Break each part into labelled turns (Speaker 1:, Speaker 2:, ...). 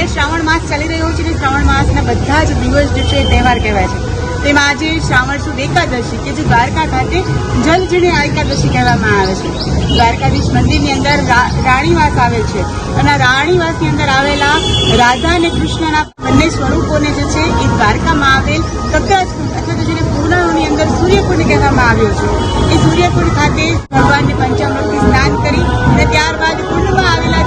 Speaker 1: હાલ શ્રાવણ માસ ચાલી રહ્યો છે ને શ્રાવણ માસના બધા જ દિવસ જે છે તહેવાર કહેવાય છે. તેમાં આજે શ્રાવણ સુદ એકાદશી કે જે દ્વારકા ખાતે જલજીણી એકાદશી કહેવામાં આવે છે. દ્વારકાધીશ મંદિરની અંદર રાણીવાસ આવેલ છે અને રાણીવાસની અંદર આવેલા રાધા અને કૃષ્ણના બંને સ્વરૂપોને જે છે એ દ્વારકામાં આવેલ કકરાજકુંડ અથવા તો જેને પૂર્ણાઓની અંદર સૂર્યકુંડ કહેવામાં આવ્યો છે. એ સૂર્યકુંડ ખાતે ભગવાનને પંચામૃતથી સ્નાન કરી અને ત્યારબાદ કુંડમાં આવેલા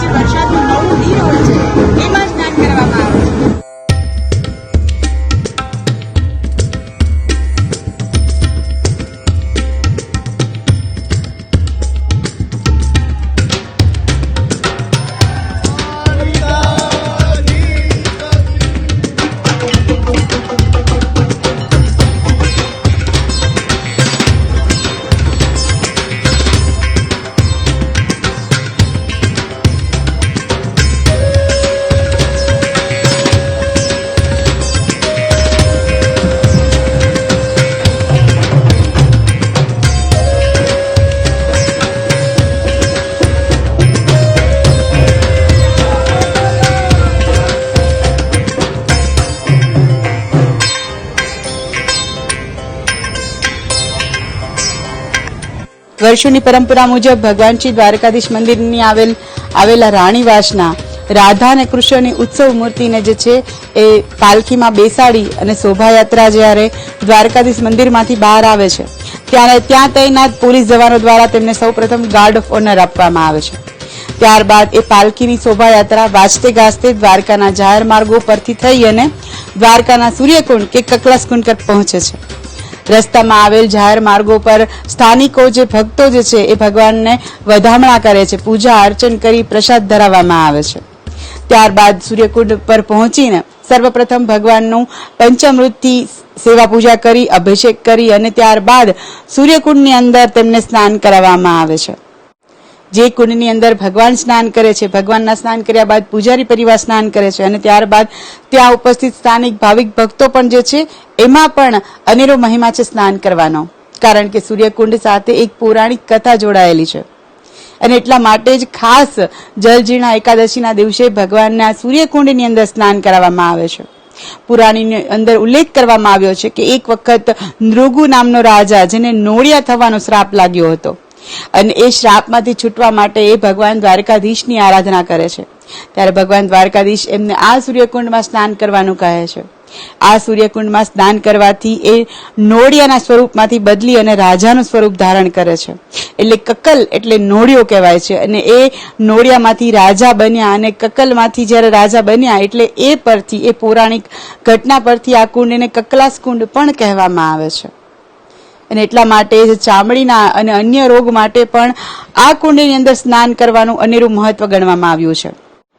Speaker 1: વર્ષોની પરંપરા મુજબ ભગવાન શ્રી દ્વારકાધીશ મંદિરની આવેલ, આવેલા રાણીવાસના રાધા અને કૃષ્ણની ઉત્સવ મૂર્તિને જે છે એ પાલખીમાં બેસાડી અને શોભાયાત્રા જ્યારે દ્વારકાધીશ મંદિરમાંથી બહાર આવે છે, ત્યારે ત્યાં તૈનાત પોલીસ જવાનો દ્વારા તેમને સૌપ્રથમ ગાર્ડ ઓફ ઓનર આપવામાં આવે છે. ત્યારબાદ એ પાલખીની શોભાયાત્રા વાજતે ગાજતે દ્વારકાના જાહેર માર્ગો પરથી થઈ અને દ્વારકાના સૂર્યકુંડ કે કકલાસકુંડ પર પહોંચે છે. રસ્તામાં આવેલ જાહેર માર્ગો પર સ્થાનિકો જે ભક્તો જે છે એ ભગવાનને વધામણા કરે છે, પૂજા અર્ચન કરી પ્રસાદ ધરાવવામાં આવે છે. ત્યારબાદ સૂર્યકુંડ પર પહોંચીને સર્વપ્રથમ ભગવાનનું પંચામૃતથી સેવા પૂજા કરી, અભિષેક કરી અને ત્યારબાદ સૂર્યકુંડની અંદર તેમને સ્નાન કરાવવામાં આવે છે. જે કુંડની અંદર ભગવાન સ્નાન કરે છે, ભગવાનના સ્નાન કર્યા બાદ પૂજારી પરિવાર સ્નાન કરે છે અને ત્યારબાદ ત્યાં ઉપસ્થિત સ્થાનિક ભાવિક ભક્તો પણ જે છે, એમાં પણ અનેરો મહિમા છે સ્નાન કરવાનો. કારણ કે સૂર્યકુંડ સાથે એક પૌરાણિક કથા જોડાયેલી છે. અને એટલા માટે જ ખાસ જલજીણા એકાદશીના દિવસે ભગવાનના સૂર્યકુંડની અંદર સ્નાન કરાવવામાં આવે છે. પુરાણીની અંદર ઉલ્લેખ કરવામાં આવ્યો છે કે એક વખત નૃગુ નામનો રાજા જેને નોળિયા થવાનો શ્રાપ લાગ્યો હતો. અને એ શ્રાપમાંથી છૂટવા માટે એ ભગવાન દ્વારકાધીશની આરાધના કરે છે. ત્યારે ભગવાન દ્વારકાધીશ એમને આ સૂર્યકુંડમાં સ્નાન કરવાનું કહે છે. આ સૂર્યકુંડમાં સ્નાન કરવાથી એ નોળિયાના સ્વરૂપમાંથી બદલી અને રાજાનું સ્વરૂપ ધારણ કરે છે. એટલે કકલ એટલે નોળિયો કહેવાય છે અને એ નોળિયામાંથી રાજા બન્યા અને કકલમાંથી જ્યારે રાજા બન્યા એટલે એ પરથી એ પૌરાણિક ઘટના પરથી આ કુંડને કકલાસ કુંડ પણ કહેવામાં આવે છે. અને એટલા માટે ચામડીના અને અન્ય રોગ માટે પણ આ કુંડની અંદર સ્નાન કરવાનું અનેરું મહત્વ ગણવામાં આવ્યું છે.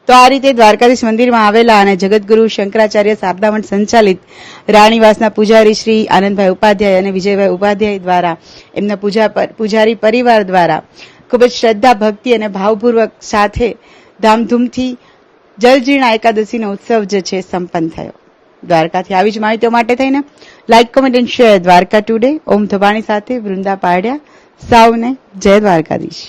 Speaker 1: તો આ રીતે દ્વારકાધીશ મંદિરમાં આવેલા અને જગતગુરુ શંકરાચાર્ય શારદામઠ સંચાલિત રાણીવાસના પૂજારી શ્રી આનંદભાઈ ઉપાધ્યાય અને વિજયભાઈ ઉપાધ્યાય દ્વારા એમના પૂજા પૂજારી પરિવાર દ્વારા ખૂબ જ શ્રદ્ધા, ભક્તિ અને ભાવપૂર્વક સાથે ધામધૂમથી જલજીર્ણા એકાદશીનો ઉત્સવ જે છે, સંપન્ન થયો. દ્વારકાથી આવી જ માહિતીઓ માટે થઈને like comment and share Dwarka today Om Dhabani સાથે વૃંદા પાડ્યા સૌને જય દ્વારકાધીશ